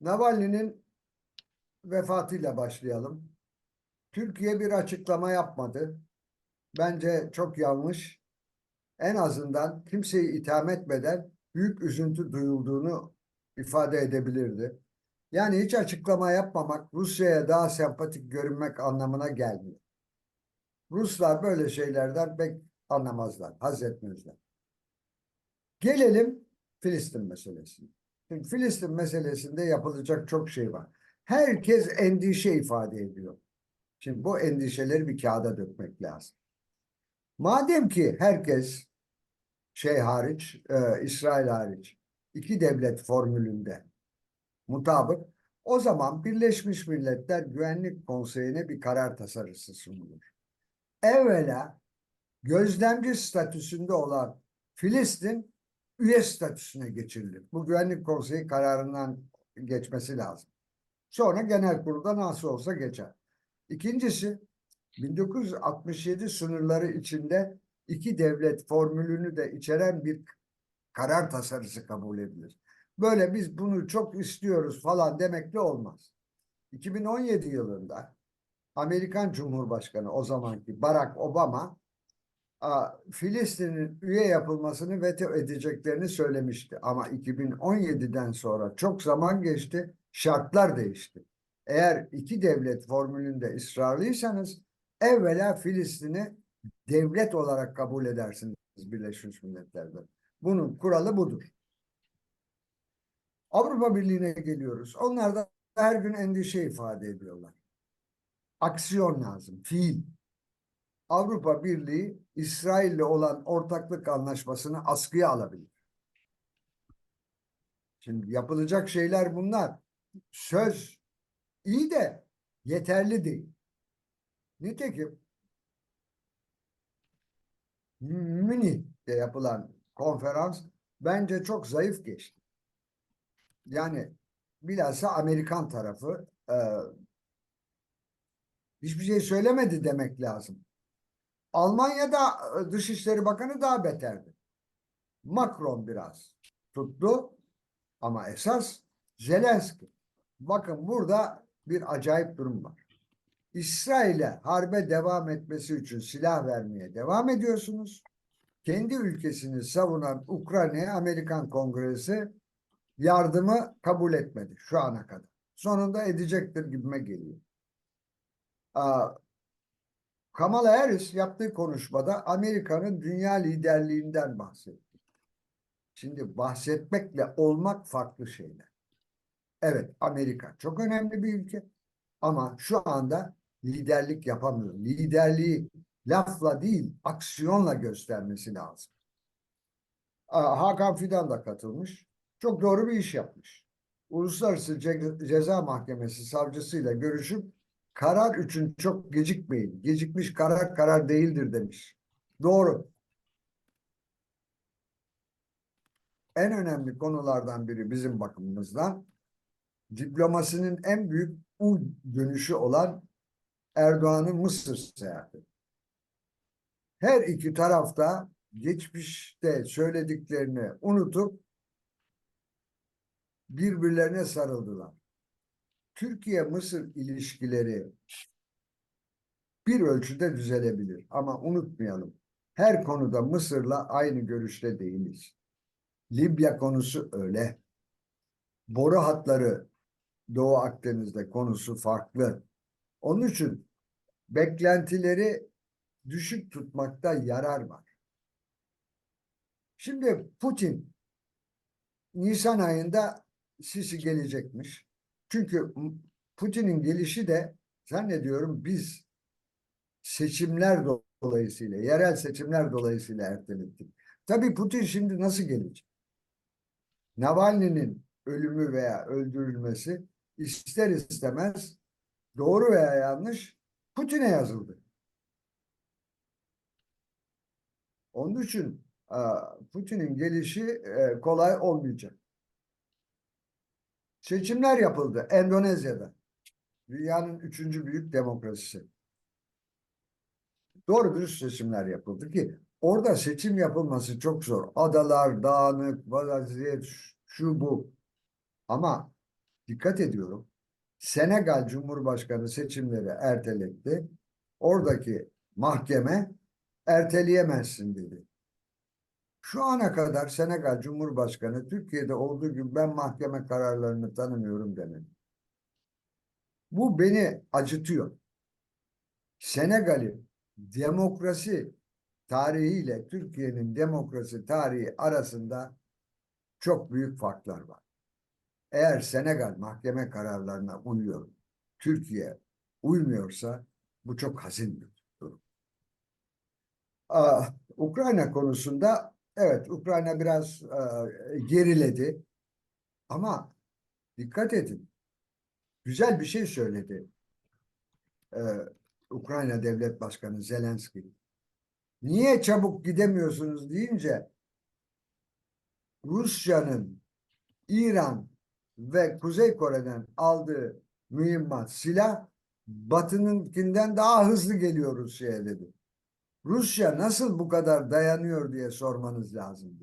Navalny'nin vefatıyla başlayalım. Türkiye bir açıklama yapmadı. Bence çok yanlış. En azından kimseyi itham etmeden büyük üzüntü duyulduğunu ifade edebilirdi. Yani hiç açıklama yapmamak Rusya'ya daha sempatik görünmek anlamına gelmiyor. Ruslar böyle şeylerden pek anlamazlar, haz etmezler. Gelelim Filistin meselesine. Şimdi Filistin meselesinde yapılacak çok şey var. Herkes endişe ifade ediyor. Şimdi bu endişeleri bir kağıda dökmek lazım. Madem ki herkes şey hariç, e, İsrail hariç iki devlet formülünde mutabık, o zaman Birleşmiş Milletler Güvenlik Konseyi'ne bir karar tasarısı sunulur. Evvela gözlemci statüsünde olan Filistin üye statüsüne geçirilir. Bu Güvenlik Konseyi kararından geçmesi lazım. Sonra genel kurulda nasıl olsa geçer. İkincisi 1967 sınırları içinde iki devlet formülünü de içeren bir karar tasarısı kabul edilir. Böyle biz bunu çok istiyoruz falan demekle olmaz. 2017 yılında Amerikan Cumhurbaşkanı o zamanki Barack Obama Filistin'in üye yapılmasını veto edeceklerini söylemişti. Ama 2017'den sonra çok zaman geçti, şartlar değişti. Eğer iki devlet formülünde ısrarlıysanız evvela Filistin'i devlet olarak kabul edersiniz Birleşmiş Milletler'de. Bunun kuralı budur. Avrupa Birliği'ne geliyoruz. Onlar da her gün endişe ifade ediyorlar. Aksiyon lazım, fiil. Avrupa Birliği İsrail'le olan ortaklık anlaşmasını askıya alabilir. Şimdi yapılacak şeyler bunlar. Söz iyi de yeterli değil. Nitekim Münih'te yapılan konferans bence çok zayıf geçti. Yani bilhassa Amerikan tarafı e, hiçbir şey söylemedi demek lazım. Almanya'da e, Dışişleri Bakanı daha beterdi. Macron biraz tuttu ama esas Zelenski. Bakın burada bir acayip durum var. İsrail'e harbe devam etmesi için silah vermeye devam ediyorsunuz. Kendi ülkesini savunan Ukrayna'ya Amerikan Kongresi yardımı kabul etmedi şu ana kadar. Sonunda edecektir gibime geliyor. Kamala Harris yaptığı konuşmada Amerika'nın dünya liderliğinden bahsetti. Şimdi bahsetmekle olmak farklı şeyler. Evet Amerika çok önemli bir ülke ama şu anda liderlik yapamıyor. Liderliği lafla değil aksiyonla göstermesi lazım. Hakan Fidan da katılmış. Çok doğru bir iş yapmış. Uluslararası Ce- Ceza Mahkemesi savcısıyla görüşüp karar için çok gecikmeyin. Gecikmiş karar karar değildir demiş. Doğru. En önemli konulardan biri bizim bakımımızdan diplomasinin en büyük U dönüşü olan Erdoğan'ın Mısır seyahati. Her iki tarafta geçmişte söylediklerini unutup birbirlerine sarıldılar. Türkiye-Mısır ilişkileri bir ölçüde düzelebilir. Ama unutmayalım, her konuda Mısır'la aynı görüşte değiliz. Libya konusu öyle. Boru hatları Doğu Akdeniz'de konusu farklı. Onun için beklentileri düşük tutmakta yarar var. Şimdi Putin Nisan ayında Sisi gelecekmiş. Çünkü Putin'in gelişi de zannediyorum biz seçimler dolayısıyla, yerel seçimler dolayısıyla ertelettik. Tabii Putin şimdi nasıl gelecek? Navalny'nin ölümü veya öldürülmesi ister istemez doğru veya yanlış Putin'e yazıldı. Onun için Putin'in gelişi e, kolay olmayacak. Seçimler yapıldı Endonezya'da. Dünyanın üçüncü büyük demokrasisi. Doğru dürüst seçimler yapıldı ki orada seçim yapılması çok zor. Adalar dağınık, vaziyet şu bu. Ama dikkat ediyorum. Senegal Cumhurbaşkanı seçimleri erteletti. Oradaki mahkeme erteleyemezsin dedi. Şu ana kadar Senegal Cumhurbaşkanı Türkiye'de olduğu gibi ben mahkeme kararlarını tanımıyorum demedi. Bu beni acıtıyor. Senegal'in demokrasi tarihiyle Türkiye'nin demokrasi tarihi arasında çok büyük farklar var. Eğer Senegal mahkeme kararlarına uyuyor, Türkiye uymuyorsa bu çok hazin bir durum. Aa, Ukrayna konusunda evet Ukrayna biraz e, geriledi ama dikkat edin güzel bir şey söyledi e, Ukrayna Devlet Başkanı Zelenski. Niye çabuk gidemiyorsunuz deyince Rusya'nın İran ve Kuzey Kore'den aldığı mühimmat, silah Batı'nınkinden daha hızlı geliyor Rusya'ya dedi. Rusya nasıl bu kadar dayanıyor diye sormanız lazım.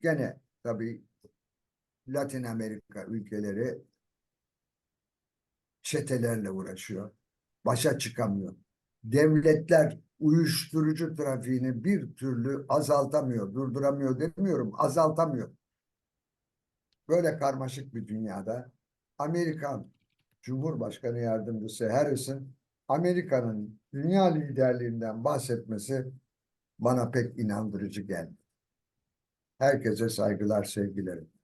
Gene tabii Latin Amerika ülkeleri çetelerle uğraşıyor. Başa çıkamıyor. Devletler uyuşturucu trafiğini bir türlü azaltamıyor, durduramıyor demiyorum, azaltamıyor. Böyle karmaşık bir dünyada Amerikan Cumhurbaşkanı Yardımcısı Harrison Amerika'nın dünya liderliğinden bahsetmesi bana pek inandırıcı geldi. Herkese saygılar, sevgilerim.